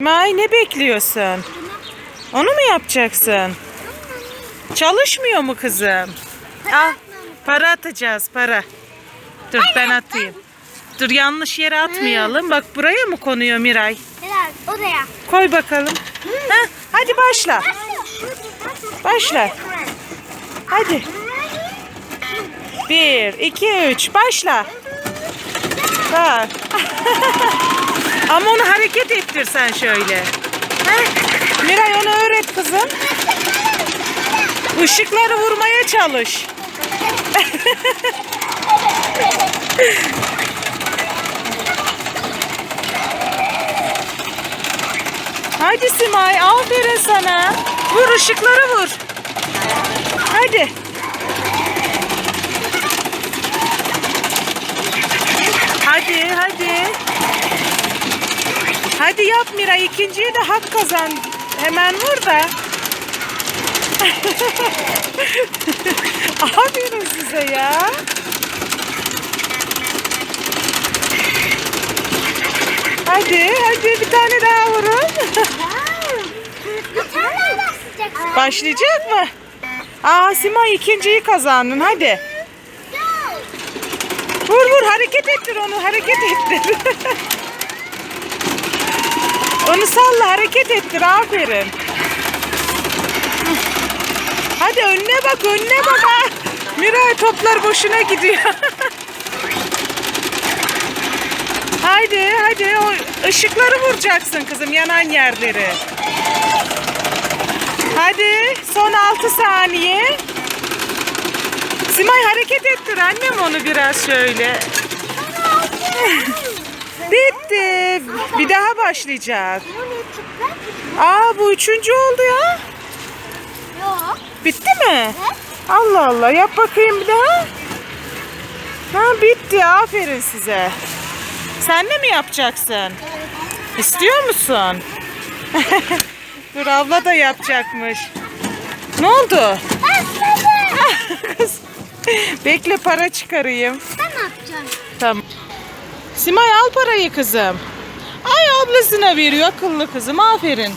May ne bekliyorsun? Onu mu yapacaksın? Çalışmıyor mu kızım? Al para atacağız para. Dur ben atayım. Dur yanlış yere atmayalım. Bak buraya mı konuyor Miray? Helal odaya. Koy bakalım. Heh, hadi başla. Başla. Hadi. Bir, iki, üç. Başla. Bak. Ama onu hareket ettir sen şöyle. Miray onu öğret kızım. Işıkları vurmaya çalış. Hadi Simay aferin sana. Vur ışıkları vur. Hadi hadi. Hadi yap Miray ikinciye de hak kazan. Hemen vur da. Aferin size ya. Hadi hadi bir tane daha vurun. Başlayacak. Mı? Aa Simay ikinciyi kazandın hadi. Vur vur hareket ettir onu hareket ettir. onu salla hareket ettir aferin. Hadi önüne bak önüne bak. ha. Miray toplar boşuna gidiyor. Haydi hadi o ışıkları vuracaksın kızım yanan yerleri. Hadi son 6 saniye. Simay hareket ettir annem onu biraz şöyle. Bitti. Bir daha başlayacak. Aa bu üçüncü oldu ya. Yok. Bitti mi? Allah Allah yap bakayım bir daha. Ha bitti aferin size. Sen de mi yapacaksın? İstiyor musun? Dur abla da yapacakmış. Ne oldu? Bekle para çıkarayım. Ben ne yapacağım? Tamam. Simay al parayı kızım. Ay ablasına veriyor akıllı kızım aferin.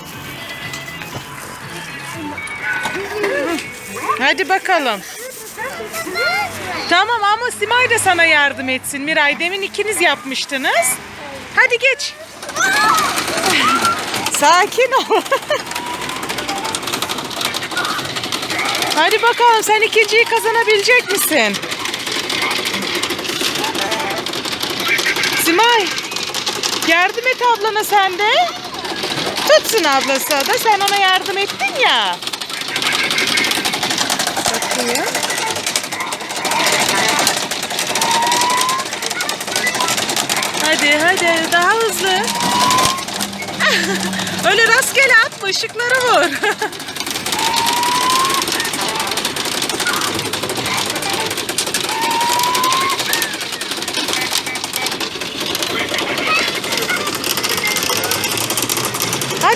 Hadi bakalım. Tamam ama Simay da sana yardım etsin. Miray demin ikiniz yapmıştınız. Hadi geç. Sakin ol. Hadi bakalım sen ikinciyi kazanabilecek misin? Simay yardım et ablana sen de. Tutsun ablası da sen ona yardım ettin ya. Bakayım. Hadi hadi daha hızlı. Öyle rastgele atma ışıkları vur.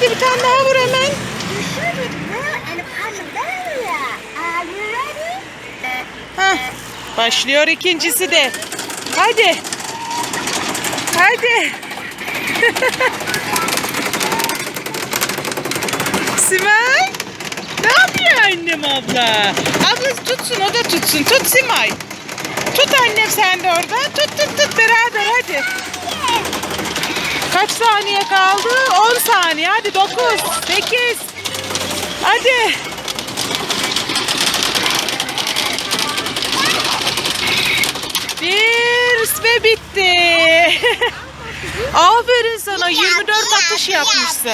Hadi bir tane daha vur hemen. Heh, başlıyor ikincisi de. Hadi. Hadi. Simay. Ne yapıyor annem abla? Abla tutsun o da tutsun. Tut Simay. Tut annem sen de orada. Tut tut tut beraber hadi. Saniye kaldı? 10 saniye. Hadi 9, 8. Hadi. Bir ve bitti. Aferin sana 24 atış yapmışsın.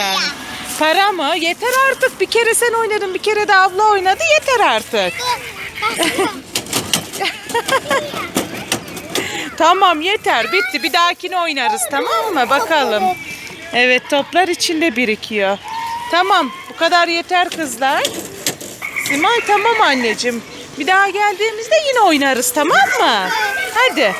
Para mı? Yeter artık. Bir kere sen oynadın, bir kere de abla oynadı. Yeter artık. Tamam yeter. Bitti. Bir dahakine oynarız tamam mı? Bakalım. Evet toplar içinde birikiyor. Tamam. Bu kadar yeter kızlar. Simay tamam anneciğim. Bir daha geldiğimizde yine oynarız tamam mı? Hadi.